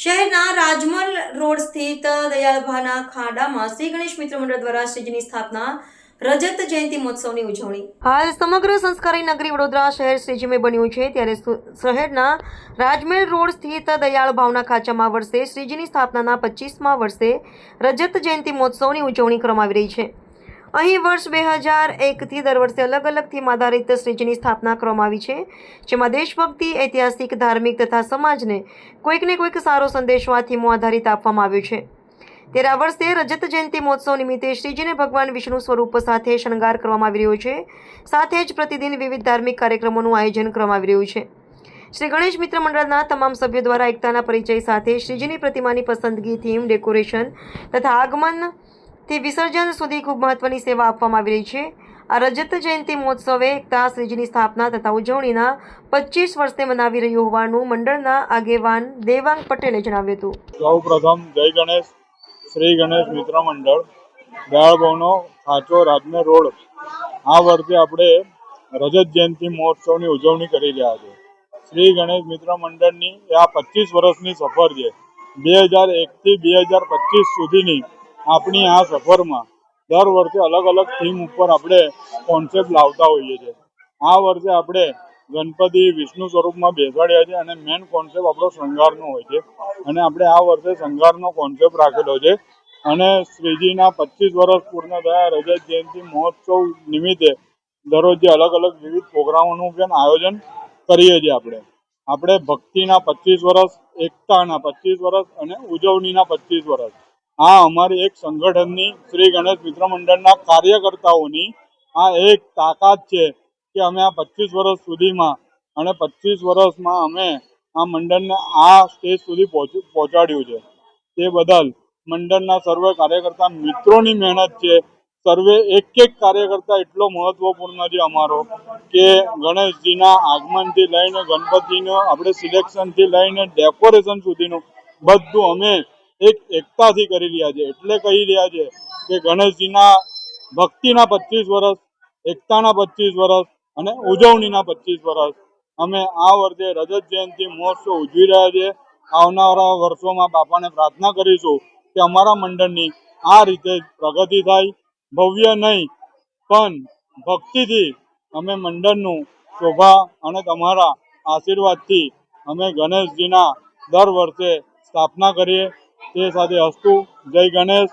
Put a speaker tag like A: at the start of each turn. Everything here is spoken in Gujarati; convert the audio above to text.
A: શહેરના રાજમલ રોડ સ્થિત દયાળભાના ખાડામાં શ્રી ગણેશ મિત્ર મંડળ દ્વારા શ્રીજીની સ્થાપના રજત જયંતિ મહોત્સવની ઉજવણી. હાલ સમગ્ર સંસ્કારી નગરી વડોદરા શહેર શ્રીજીમય બન્યું છે. ત્યારે શહેરના રાજમહેલ રોડ સ્થિત દયાળ ભાવના ખાંચામાં વર્ષે શ્રીજીની સ્થાપનાના પચીસમાં વર્ષે રજત જયંતિ મહોત્સવની ઉજવણી કરવામાં આવી રહી છે. અહીં વર્ષ બે હજાર એકથી દર વર્ષે અલગ અલગ થીમ આધારિત શ્રીજીની સ્થાપના કરવામાં આવી છે, જેમાં દેશભક્તિ, ઐતિહાસિક, ધાર્મિક તથા સમાજને કોઈકને કોઈક સારો સંદેશો આ થીમો આધારિત આપવામાં આવ્યો છે. તેરા વર્ષે રજત જયંતિ મહોત્સવ નિમિત્તે શ્રીજીને ભગવાન વિષ્ણુ સ્વરૂપ સાથે શણગાર કરવામાં આવી રહ્યો છે. સાથે જ પ્રતિદિન વિવિધ ધાર્મિક કાર્યક્રમોનું આયોજન કરવામાં આવી રહ્યું છે. શ્રી ગણેશ મિત્ર મંડળના તમામ સભ્યો દ્વારા એકતાના પરિચય સાથે શ્રીજીની પ્રતિમાની પસંદગી, થીમ, ડેકોરેશન તથા આગમનથી વિસર્જન સુધી ખૂબ મહત્વની સેવા આપવામાં આવી રહી છે. આ રજત જયંતિ મહોત્સવે એકતા શ્રીજીની સ્થાપના તથા ઉજવણીના પચીસ વર્ષને મનાવી રહ્યું હોવાનું મંડળના આગેવાન દેવાંગ પટેલે જણાવ્યું હતું.
B: સૌ પ્રથમ જય ગણેશ, શ્રી ગણેશ મિત્ર મંડળ દયાળભાવનો સાચો રાજમે રોડ આ વર્ષે આપણે રજત જયંતિ મહોત્સવની ઉજવણી કરી રહ્યા છે શ્રી ગણેશ મિત્ર મંડળની આ પચીસ વર્ષની સફર છે. બે હજાર એકથી બે હજાર પચીસ સુધીની આપણી આ સફરમાં દર વર્ષે અલગ અલગ થીમ ઉપર આપણે કોન્સેપ્ટ લાવતા હોઈએ છીએ. આ વર્ષે આપણે ગણપતિ વિષ્ણુ સ્વરૂપમાં બેસાડ્યા છે અને મેઇન કોન્સેપ્ટ આપણો શણગારનો હોય છે. અને આપણે આ વર્ષે શણગારનો કોન્સેપ્ટ રાખેલો છે. અને શ્રીજીના પચીસ વર્ષ પૂર્ણ થયા, રજત જયંતિ મહોત્સવ નિમિત્તે દરરોજ અલગ અલગ વિવિધ પ્રોગ્રામોનું પણ આયોજન કરીએ છીએ આપણે. આપણે ભક્તિના પચીસ વર્ષ, એકતાના પચીસ વર્ષ અને ઉજવણીના પચીસ વર્ષ. આ અમારી એક સંગઠનની શ્રી ગણેશ મિત્ર મંડળના કાર્યકર્તાઓની આ એક તાકાત છે કે અમે આ પચીસ વર્ષ સુધીમાં અને પચીસ વર્ષમાં અમે આ મંડળને આ સ્ટેજ સુધી પહોંચ- પહોંચાડ્યું છે. તે બદલ મંડળના સર્વે કાર્યકર્તા મિત્રોની મહેનત છે. સર્વે એક એક કાર્યકર્તા એટલો મહત્વપૂર્ણ છે અમારો કે ગણેશજીના આગમનથી લઈને ગણપતિનું આપણે સિલેક્શનથી લઈને ડેકોરેશન સુધીનું બધું અમે એક એકતાથી કરી રહ્યા છે. એટલે કહી રહ્યા છે કે ગણેશજીના ભક્તિના પચીસ વર્ષ એકતાના પચીસ વર્ષ અને ઉજવણીના પચીસ વર્ષ અમે આ વર્ષે રજત જયંતિ મહોત્સવ ઉજવી રહ્યા છે. આવનારા વર્ષોમાં બાપાને પ્રાર્થના કરીશું કે અમારા મંડળની આ રીતે પ્રગતિ થાય. ભવ્ય નહીં, પણ ભક્તિથી અમે મંડળનું શોભા અને તમારા આશીર્વાદથી અમે ગણેશજીના દર વર્ષે સ્થાપના કરીએ. તે સાથે હસતું. જય ગણેશ.